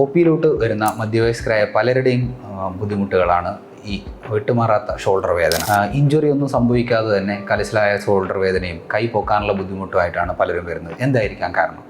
O പിയിലോട്ട് വരുന്ന മധ്യവയസ്കരായ പലരുടെയും ബുദ്ധിമുട്ടുകളാണ് ഈ വിട്ടുമാറാത്ത ഷോൾഡർ വേദന. ഇഞ്ചുറി ഒന്നും സംഭവിക്കാതെ തന്നെ കലശലായ ഷോൾഡർ വേദനയും കൈ പൊക്കാനുള്ള ബുദ്ധിമുട്ടുമായിട്ടാണ് പലരും വരുന്നത്. എന്തായിരിക്കാം കാരണം?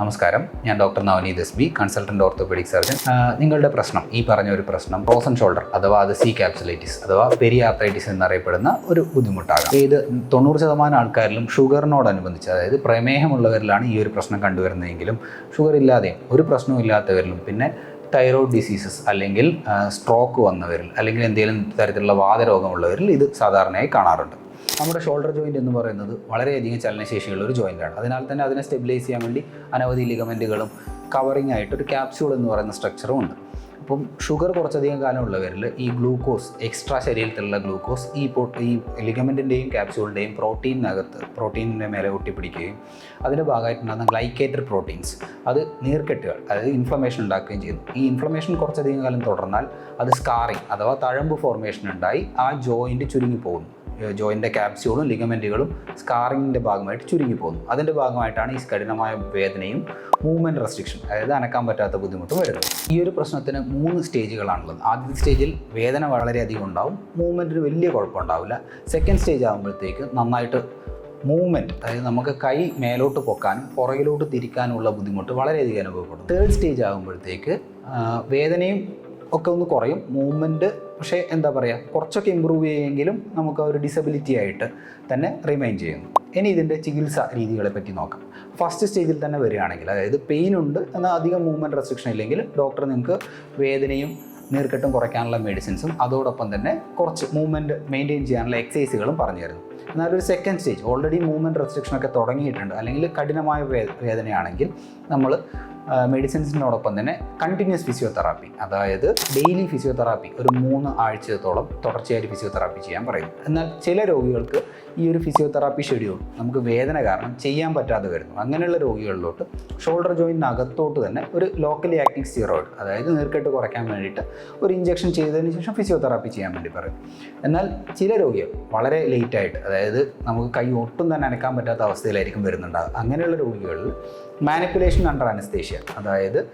നമസ്കാരം. ഞാൻ doctor Navaneeth S B consultant orthopaedic surgeon. നിങ്ങളുടെ പ്രശ്നം ഈ പറഞ്ഞ ഒരു പ്രശ്നം റോസൺ ഷോൾഡർ അഥവാ അത് സി ക്യാപ്സുലൈറ്റിസ് അഥവാ പെരിയാർത്രൈറ്റിസ് എന്നറിയപ്പെടുന്ന ഒരു ബുദ്ധിമുട്ടാണ് ഇത് തൊണ്ണൂറ് ശതമാനം ആൾക്കാരിലും ഷുഗറിനോടനുബന്ധിച്ച് അതായത് പ്രമേഹമുള്ളവരിലാണ് ഈ ഒരു പ്രശ്നം കണ്ടുവരുന്നതെങ്കിലും ഷുഗർ ഇല്ലാതെയും ഒരു പ്രശ്നവും ഇല്ലാത്തവരിലും പിന്നെ തൈറോയ്ഡ് ഡിസീസസ് അല്ലെങ്കിൽ സ്ട്രോക്ക് വന്നവരിൽ അല്ലെങ്കിൽ എന്തെങ്കിലും തരത്തിലുള്ള വാതരോഗമുള്ളവരിൽ ഇത് സാധാരണയായി കാണാറുണ്ട്. നമ്മുടെ ഷോൾഡർ ജോയിന്റ് എന്ന് പറയുന്നത് വളരെയധികം ചലനശേഷിയുള്ള ഒരു ജോയിന്റാണ് അതിനാൽ തന്നെ അതിനെ സ്റ്റെബിലൈസ് ചെയ്യാൻ വേണ്ടി അനവധി ലിഗമെന്റുകളും കവറിംഗ് ആയിട്ട് ഒരു ക്യാപ്സ്യൂൾ എന്ന് പറയുന്ന സ്ട്രക്ചറും ഉണ്ട്. അപ്പം ഷുഗർ കുറച്ചധികം കാലം ഉള്ളവരിൽ ഈ ഗ്ലൂക്കോസ് എക്സ്ട്രാ ശരീരത്തിലുള്ള ഗ്ലൂക്കോസ് ഈ ഈ ലിഗമെന്റിന്റെയും ക്യാപ്സ്യൂളിന്റെയും പ്രോട്ടീനകത്ത് പ്രോട്ടീനിന്റെ മേലെ ഒട്ടിപ്പിടിക്കുകയും അതിന്റെ ഭാഗമായിട്ടുണ്ടാകുന്ന ഗ്ലൈക്കേറ്റഡ് പ്രോട്ടീൻസ് അത് നീർക്കെട്ടുകൾ അതായത് ഇൻഫ്ലമേഷൻ ഉണ്ടാക്കുകയും ചെയ്യുന്നു. ഈ ഇൻഫ്ലമേഷൻ കുറച്ചധികം കാലം തുടർന്നാൽ അത് സ്കാറിങ് അഥവാ തഴമ്പ് ഫോർമേഷൻ ഉണ്ടായി ആ ജോയിന്റ് ചുരുങ്ങി പോകുന്നു. ജോയിന്റെ ക്യാപ്സ്യൂളും ലിഗമെന്റുകളും സ്കാറിങ്ങിന്റെ ഭാഗമായിട്ട് ചുരുങ്ങി പോകുന്നു. അതിന്റെ ഭാഗമായിട്ടാണ് ഈ കഠിനമായ വേദനയും മൂവ്മെന്റ് റെസ്ട്രിക്ഷൻ അതായത് അനക്കാൻ പറ്റാത്ത ബുദ്ധിമുട്ടും വരുന്നത്. ഈ ഒരു പ്രശ്നത്തിന് മൂന്ന് സ്റ്റേജുകളാണുള്ളത്. ആദ്യത്തെ സ്റ്റേജിൽ വേദന വളരെയധികം ഉണ്ടാവും മൂവ്മെന്റിന് വലിയ കുഴപ്പമുണ്ടാവില്ല. സെക്കൻഡ് സ്റ്റേജ് ആകുമ്പോഴത്തേക്ക് നന്നായിട്ട് മൂവ്മെന്റ് അതായത് നമുക്ക് കൈ മേലോട്ട് പൊക്കാനും പുറകിലോട്ട് തിരിക്കാനുള്ള ബുദ്ധിമുട്ട് വളരെയധികം അനുഭവപ്പെടും. തേർഡ് സ്റ്റേജ് ആകുമ്പോഴത്തേക്ക് വേദനയും ഒക്കെ ഒന്ന് കുറയും മൂവ്മെന്റ് പക്ഷേ എന്താ പറയുക കുറച്ചൊക്കെ ഇമ്പ്രൂവ് ചെയ്യുമെങ്കിലും നമുക്ക് ഒരു ഡിസബിലിറ്റി ആയിട്ട് തന്നെ റിമൈൻ ചെയ്യുന്നു. ഇനി ഇതിന്റെ ചികിത്സ രീതികളെ പറ്റി നോക്കാം ഫസ്റ്റ് സ്റ്റേജിൽ തന്നെ വരികയാണെങ്കിൽ അതായത് പെയിൻ ഉണ്ട് എന്നാൽ അധികം മൂവ്മെന്റ് റെസ്ട്രിക്ഷൻ ഇല്ലെങ്കിൽ ഡോക്ടർ നിങ്ങൾക്ക് വേദനയും നീർക്കെട്ടും കുറയ്ക്കാനുള്ള മെഡിസിൻസും അതോടൊപ്പം തന്നെ കുറച്ച് മൂവ്മെന്റ് മെയിന്റെയിൻ ചെയ്യാനുള്ള എക്സസൈസുകളും പറഞ്ഞു തരുന്നു. എന്നാൽ ഒരു second stage already movement restriction ഒക്കെ തുടങ്ങിയിട്ടുണ്ട് അല്ലെങ്കിൽ കഠിനമായ വേദനയാണെങ്കിൽ നമ്മൾ മെഡിസിൻസിനോടൊപ്പം തന്നെ കണ്ടിന്യൂസ് ഫിസിയോതെറാപ്പി അതായത് ഡെയിലി ഫിസിയോതെറാപ്പി ഒരു മൂന്ന് ആഴ്ചത്തോളം തുടർച്ചയായിട്ട് ഫിസിയോതെറാപ്പി ചെയ്യാൻ പറയും. എന്നാൽ ചില രോഗികൾക്ക് ഈ ഒരു ഫിസിയോതെറാപ്പി ഷെഡ്യൂൾ നമുക്ക് വേദന കാരണം ചെയ്യാൻ പറ്റാതെ വരുന്നു. അങ്ങനെയുള്ള രോഗികളിലോട്ട് ഷോൾഡർ ജോയിന്റിനകത്തോട്ട് തന്നെ ഒരു ലോക്കലി ആക്ടിങ് സ്റ്റിറോയിഡ് അതായത് നീർക്കെട്ട് കുറയ്ക്കാൻ വേണ്ടിയിട്ട് ഒരു ഇഞ്ചക്ഷൻ ചെയ്തതിന് ശേഷം ഫിസിയോതെറാപ്പി ചെയ്യാൻ വേണ്ടി പറയും. എന്നാൽ ചില രോഗികൾ വളരെ ലേറ്റായിട്ട് അതായത് നമുക്ക് കൈ ഒട്ടും തന്നെ അനക്കാൻ പറ്റാത്ത അവസ്ഥയിലായിരിക്കും വരുന്നുണ്ടാകുക അങ്ങനെയുള്ള രോഗികളിൽ മാനിപ്പുലേഷൻ അണ്ടർ അനസ്തേഷ്യ അതായത്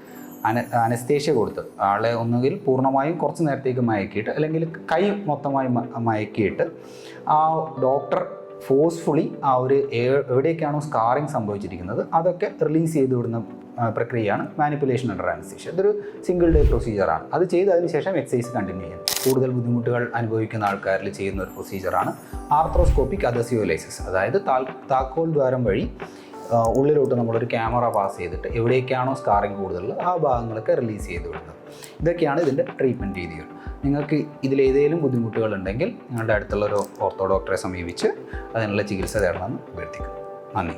അന അനസ്തേഷ്യ കൊടുത്ത് ആളെ ഒന്നുകിൽ പൂർണമായും കുറച്ച് നേരത്തേക്ക് മയക്കിയിട്ട് അല്ലെങ്കിൽ കൈ മൊത്തമായി മയക്കിയിട്ട് ആ ഡോക്ടർ ഫോഴ്സ്ഫുള്ളി ആ ഒരു എവിടെയൊക്കെയാണോ സ്കാറിങ് സംഭവിച്ചിരിക്കുന്നത് അതൊക്കെ റിലീസ് ചെയ്ത് വിടുന്ന പ്രക്രിയയാണ് മാനിപ്പുലേഷൻ അണ്ടർ അനസ്തേഷ്യ. ഇതൊരു സിംഗിൾ ഡേ പ്രൊസീജിയറാണ്. അത് ചെയ്തതിന് ശേഷം എക്സസൈസ് കണ്ടിന്യൂ ചെയ്യും. കൂടുതൽ ബുദ്ധിമുട്ടുകൾ അനുഭവിക്കുന്ന ആൾക്കാരിൽ ചെയ്യുന്ന ഒരു പ്രൊസീജിയറാണ് ആർത്രോസ്കോപ്പിക് അദസിയോലൈസിസ്. അതായത് താക്കോൽ ദ്വാരം വഴി ഉള്ളിലോട്ട് നമ്മളൊരു ക്യാമറ പാസ് ചെയ്തിട്ട് എവിടേക്കാണോ സ്കാറിങ് കൂടുതലുള്ളത് ആ ഭാഗങ്ങളൊക്കെ റിലീസ് ചെയ്ത് വിടുന്നത് ഇതൊക്കെയാണ് ഇതിന്റെ ട്രീറ്റ്മെന്റ് രീതികൾ. നിങ്ങൾക്ക് ഇതിലേതെങ്കിലും ബുദ്ധിമുട്ടുകൾ ഉണ്ടെങ്കിൽ നിങ്ങളുടെ അടുത്തുള്ള ഒരു ഓർത്തോ ഡോക്ടറെ സമീപിച്ച് അതിനുള്ള ചികിത്സ തേടണമെന്ന് അഭ്യർത്ഥിക്കുന്നു. നന്ദി.